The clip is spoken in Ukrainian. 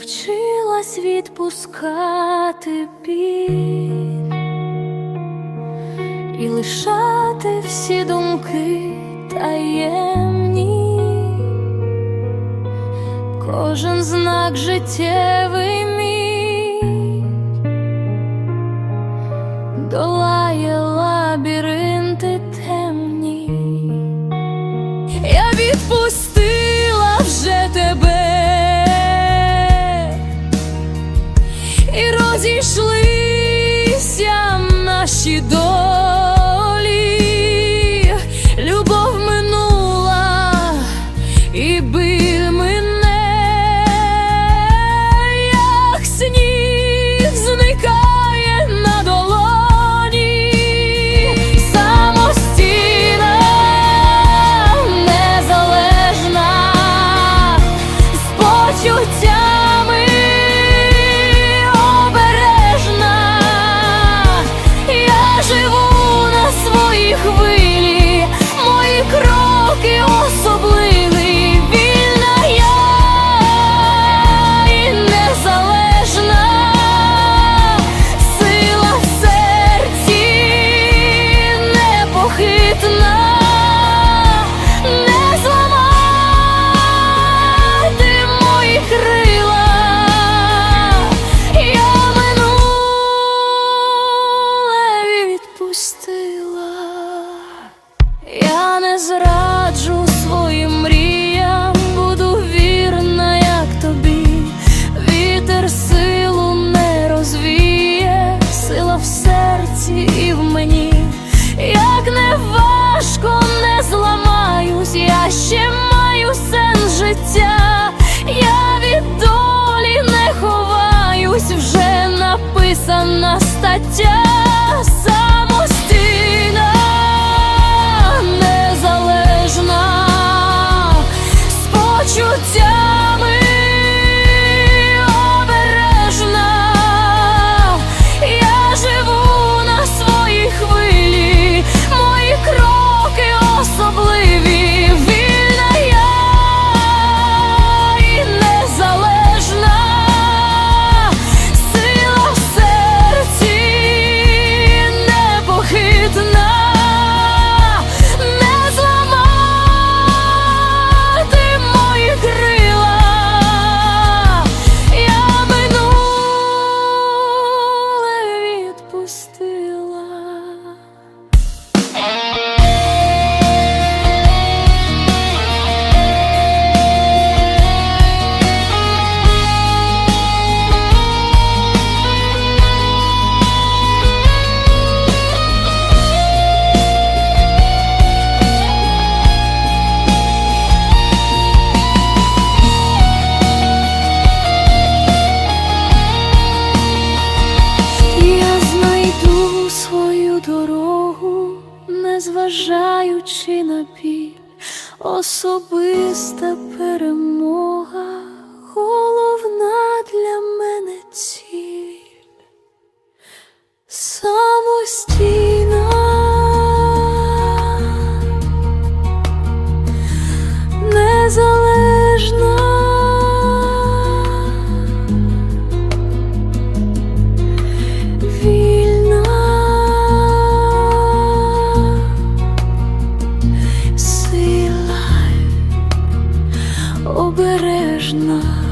навчилась відпускати біль і лишати всі думки таємні, кожен знак життєвий мій долає лабіринти. te dou. незважаючи на біль, особиста перемога. кожна.